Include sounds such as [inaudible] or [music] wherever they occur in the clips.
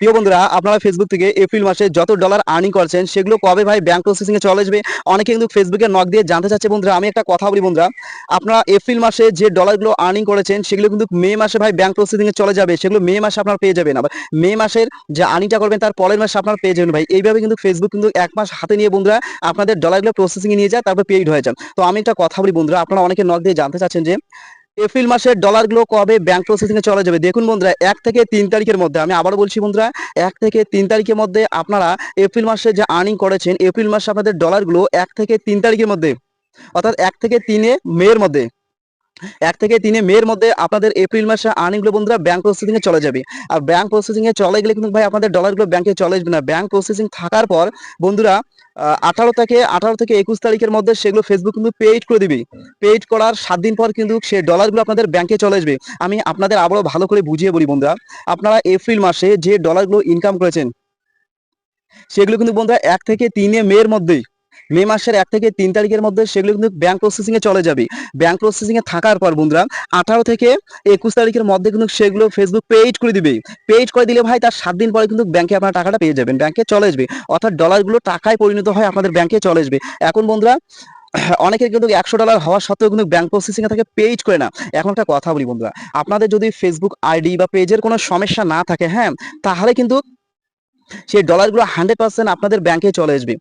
প্রিয় বন্ধুরা, আপনারা ফেসবুক থেকে এপ্রিল মাসে যত ডলার আর্নিং করছেন, সেগুলো কবে ভাই ব্যাংক প্রসেসিং এ চলে আসবে? অনেকে কিন্তু ফেসবুকে নক দিয়ে জানতে চাচ্ছে বন্ধুরা, আমি একটা কথা বলি বন্ধুরা, আপনারা এপ্রিল মাসে যে ডলারগুলো আর্নিং করেছেন, সেগুলো কিন্তু মে মাসে ভাই ব্যাংক প্রসেসিং এ চলে যাবে, সেগুলো মে মাসে আপনারা পেয়ে যাবেন। আবার মে মাসের যে আর্নিংটা করবেন, তার পরের মাসে আপনারা পেয়ে যাবেন ভাই। এইভাবে কিন্তু ফেসবুক কিন্তু এক মাস হাতে নিয়ে বন্ধুরা, আপনাদের ডলারগুলো প্রসেসিং এ নিয়ে যায়, তারপর পেইড হয়ে যান। তো আমি একটা কথা বলি বন্ধুরা, আপনারা অনেকে নক দিয়ে জানতে চাচ্ছেন যে এপ্রিল মাসের ডলারগুলো কবে ব্যাংক প্রসেসিংয়ে চলে যাবে? দেখুন বন্ধুরা, এক থেকে তিন তারিখের মধ্যে, আমি আবারও বলছি বন্ধুরা, এক থেকে তিন তারিখের মধ্যে আপনারা এপ্রিল মাসে যে আর্নিং করেছেন, এপ্রিল মাসে আপনাদের ডলারগুলো এক থেকে তিন তারিখের মধ্যে, অর্থাৎ এক থেকে তিনে মের মধ্যে। এক থেকে তিনে মের মধ্যে আপনাদের এপ্রিল মাসে আর্নিংগুলো বন্ধুরা ব্যাংক প্রসেসিং এ চলে যাবে। আর ব্যাংক প্রসেসিং এ চলে গেলে কিন্তু ভাই আপনাদের ডলারগুলো ব্যাংকে চলে আসবে না। ব্যাংক প্রসেসিং থাকার পর বন্ধুরা আঠারো থেকে আঠারো থেকে একুশ তারিখের মধ্যে সেগুলো ফেসবুক কিন্তু পেইড করে দিবে। পেইড করার সাত দিন পর কিন্তু সে ডলারগুলো আপনাদের ব্যাংকে চলে আসবে। আমি আপনাদের আবারও ভালো করে বুঝিয়ে বলি বন্ধুরা, আপনারা এপ্রিল মাসে যে ডলারগুলো ইনকাম করেছেন, সেগুলো কিন্তু বন্ধুরা এক থেকে তিনে মের মধ্যেই মে মাসের এক থেকে তিন তারিখের মধ্যে সেগুলো কিন্তু ব্যাংক প্রসেসিং এ চলে যাবে। ব্যাংক প্রসেসিং এ থাকার পর বন্ধুরা, আঠারো থেকে একুশ তারিখের মধ্যে কিন্তু সেগুলো ফেসবুক পেইড করে দিবে। পেইড করে দিলে ভাই তার সাত দিন পরে কিন্তু ব্যাংকে আপনার টাকাটা পেয়ে যাবেন ব্যাংকে চলে আসবে। অর্থাৎ ডলারগুলো টাকায় পরিণত হয় আপনাদের ব্যাংকে চলে আসবে। এখন বন্ধুরা, অনেকের কিন্তু একশো ডলার হওয়া সত্ত্বেও কিন্তু ব্যাংক প্রসেসিং এ থাকে পেইড করে না। এখন একটা কথা বলি বন্ধুরা, আপনাদের যদি ফেসবুক আইডি বা পেজের কোনো সমস্যা না থাকে হ্যাঁ তাহলে কিন্তু সেই ডলারগুলো হান্ড্রেড পার্সেন্ট আপনাদের ব্যাংকে চলে আসবে।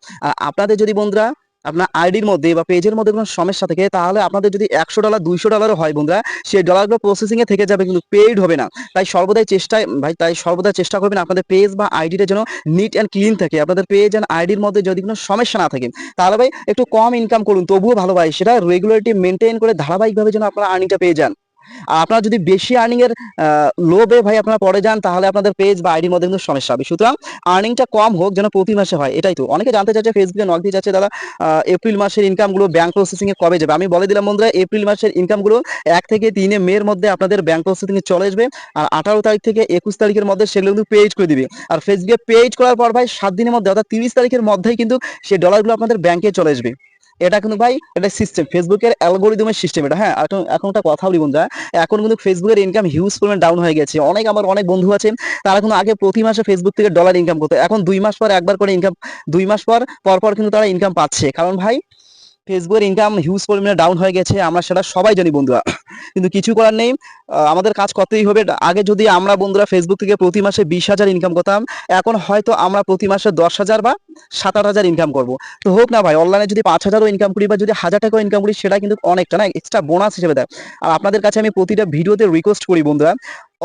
আপনাদের যদি বন্ধুরা আপনার আইডির মধ্যে বা পেজের মধ্যে কোনো সমস্যা থাকে, তাহলে আপনাদের যদি একশো ডলার দুইশো ডলারও হয় বন্ধুরা, সেই ডলারগুলো প্রসেসিং এ থেকে যাবে কিন্তু পেইড হবে না। তাই সর্বদাই চেষ্টায়, ভাই, তাই সর্বদা চেষ্টা করবেন আপনাদের পেজ বা আইডিটা যেন নিট অ্যান্ড ক্লিন থাকে। আপনাদের পেজ অ্যান্ড আইডির মধ্যে যদি কোনো সমস্যা না থাকে, তাহলে ভাই একটু কম ইনকাম করুন। তবুও ভালো ভাই, সেটা রেগুলারিটি মেনটেন করে ধারাবাহিকভাবে যেন আপনারা আর্নিংটা পেয়ে যান। আর আপনারা যদি বেশি আর্নিং এর লোভে ভাই আপনারা পড়ে যান, তাহলে আপনাদের পেজ বা আইডির মধ্যে কিন্তু সমস্যা হবে। সুতরাং আর্নিংটা কম হোক যেন প্রতি মাসে হয়, এটাই তো। অনেকে জানতে চাচ্ছে ফেসবুকে নক দিয়ে যাচ্ছে, দাদা এপ্রিল মাসের ইনকামগুলো ব্যাংক প্রসেসিং এ কবে যাবে? আমি বলে দিলাম বন্ধুরা এপ্রিল মাসের ইনকামগুলো এক থেকে তিনে মের মধ্যে আপনাদের ব্যাংক প্রসেসিং এ চলে আসবে। আর আঠারো তারিখ থেকে একুশ তারিখের মধ্যে সেগুলো কিন্তু পেজ করে দিবে। আর ফেসবুকে পেজ করার পর ভাই, সাত দিনের মধ্যে, অর্থাৎ তিরিশ তারিখের মধ্যেই কিন্তু সেই ডলারগুলো আপনাদের ব্যাংকে চলে আসবে। এটা কিন্তু ভাই, এটা সিস্টেম ফেসবুকের অ্যালগোরিদমের সিস্টেম এটা হ্যাঁ? এখন এখন একটা কথা বলি বন্ধুরা, এখন কিন্তু ফেসবুকের ইনকাম হিউজ পরিমাণ ডাউন হয়ে গেছে। অনেক আমার অনেক বন্ধু আছে, তারা কিন্তু আগে প্রতি মাসে ফেসবুক থেকে ডলার ইনকাম করতো, এখন দুই মাস পর একবার করে ইনকাম দুই মাস পর পরপর পর কিন্তু তারা ইনকাম পাচ্ছে। কারণ ভাই ফেসবুকের ইনকাম হিউজ পরিমাণে ডাউন হয়ে গেছে, আমরা সেটা সবাই জানি বন্ধুরা। কিন্তু কিছু করার নেই। আমাদের কাজ করতেই হবে। আগে যদি আমরা বন্ধুরা ফেসবুক থেকে প্রতি মাসে বিশ হাজার ইনকাম করতাম, এখন হয়তো আমরা প্রতি মাসে দশ হাজার বা সাত আট হাজার ইনকাম করব। তো হোক না ভাই অনলাইনে যদি পাঁচ হাজারও ইনকাম করি বা যদি হাজার টাকাও ইনকাম করি, সেটা কিন্তু অনেকটা না এক্সট্রা বোনাস হিসেবে দেয়। আর আপনাদের কাছে আমি প্রতিটা ভিডিওতে রিকোয়েস্ট করি বন্ধুরা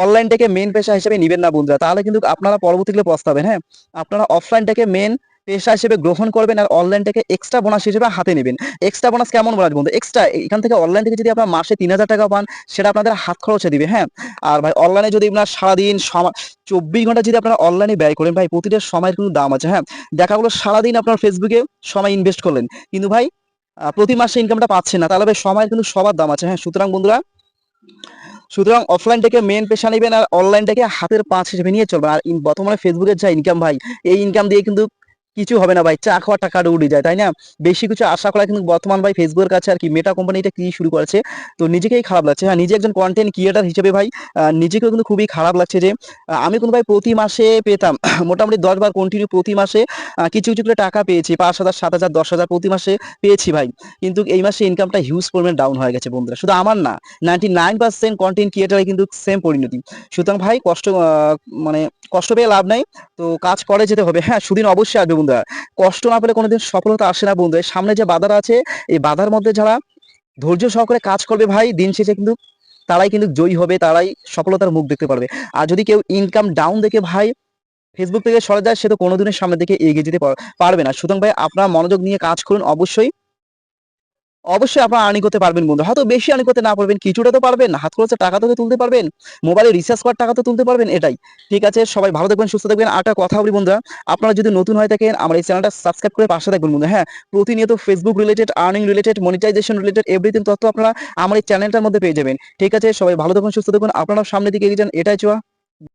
অনলাইনটাকে মেন পেশা হিসেবে নিবেন না বন্ধুরা। তাহলে কিন্তু আপনারা পরবর্তীতে পস্তাবেন হ্যাঁ? আপনারা অফলাইনটাকে মেন পেশা হিসেবে গ্রহণ করবেন আর অনলাইনটাকে এক্সট্রা বোনাস হিসেবে হাতে নেবেন। এক্সট্রা বোনাস কেমন বোনাস বন্ধু এক্সট্রা এখান থেকে অনলাইন থেকে যদি আপনার মাসে তিন হাজার টাকা পান, সেটা আপনাদের হাত খরচে দিবে হ্যাঁ? আর ভাই অনলাইনে যদি আপনার সারাদিন চব্বিশ ঘণ্টা যদি আপনারা অনলাইনে ব্যয় করেন, ভাই, প্রতিটা সময়ের কিন্তু দাম আছে হ্যাঁ? দেখা গেলো সারাদিন আপনার ফেসবুকে সময় ইনভেস্ট করলেন, কিন্তু ভাই প্রতি মাসে ইনকামটা পাচ্ছেন না, তাহলে ভাই, সময়ের কিন্তু সবার দাম আছে হ্যাঁ? সুতরাং বন্ধুরা, সুতরাং অফলাইনটাকে মেন পেশা নেবেন আর অনলাইনটাকে হাতের পাঁচ হিসেবে নিয়ে চলবেন। আর বর্তমানে ফেসবুকের যা ইনকাম ভাই, এই ইনকাম দিয়ে কিন্তু কিছু হবে না ভাই, চা খাওয়ার টাকাটা উড়ে যায়, তাই না? বেশি কিছু আশা করা কিন্তু বর্তমান ভাই ফেসবুকের কাছে আর কি মেটা কোম্পানি এটা কি শুরু করেছে, তো নিজেকেই খারাপ লাগছে। হ্যাঁ নিজে একজন কন্টেন্ট ক্রিয়েটার হিসেবে ভাই নিজেকেও কিন্তু খুবই খারাপ লাগছে যে আমি কিন্তু ভাই প্রতি মাসে পেতাম, [coughs] মোটামুটি দশ বার কন্টিনিউ প্রতি মাসে কিছু কিছু করে টাকা পেয়েছি, পাঁচ হাজার, সাত হাজার, দশ হাজার প্রতি মাসে পেয়েছি ভাই। কিন্তু এই মাসে ইনকামটা হিউজ পরিমাণে ডাউন হয়ে গেছে বন্ধুরা। শুধু আমার না নাইনটি নাইন পার্সেন্ট কন্টেন্ট ক্রিয়েটারে কিন্তু সেম পরিণতি। সুতরাং ভাই কষ্ট মানে কষ্ট পেয়ে লাভ নাই, তো কাজ করে যেতে হবে। হ্যাঁ সুদিন অবশ্যই আসবে বন্ধুরা, কষ্ট না পেলে কোনোদিন সফলতা আসে না বন্ধু সামনে যে বাধারা আছে, এই বাধার মধ্যে যারা ধৈর্য সহকারে কাজ করবে ভাই, দিন শেষে কিন্তু তারাই কিন্তু জয়ী হবে, তারাই সফলতার মুখ দেখতে পারবে। আর যদি কেউ ইনকাম ডাউন দেখে ভাই ফেসবুক থেকে সরে যায়, সে তো কোনোদিনের সামনে দিকে এগিয়ে যেতে পার- পারবে না। সুতরাং ভাই, আপনার মনোযোগ নিয়ে কাজ করুন অবশ্যই। অবশ্যই আপনারা আর্নিং করতে পারবেন বন্ধু। হয়তো বেশি আর্নিং করতে না পারবেন, কিছুটা তো পারবেন, হাত খরচের টাকা তো তুলতে পারবেন মোবাইলে রিচার্জ করার টাকা তো তুলতে পারবেন, এটাই। ঠিক আছে, সবাই ভালো থাকবেন, সুস্থ থাকবেন। আর একটা কথা বলি বন্ধুরা, আপনারা যদি নতুন হয়ে থাকেন, আমার এই চ্যানেলটা সাবস্ক্রাইব করে পাশে থাকবেন বন্ধু। হ্যাঁ প্রতিনিয়ত Facebook related earning related monetization related everything তথ্য আপনারা আমার এই চ্যানেলটার মধ্যে পেয়ে যাবেন। ঠিক আছে, সবাই ভালো থাকুন, সুস্থ থাকুন আপনারা সামনের দিকে এগিয়ে যান, এটাই চাওয়া।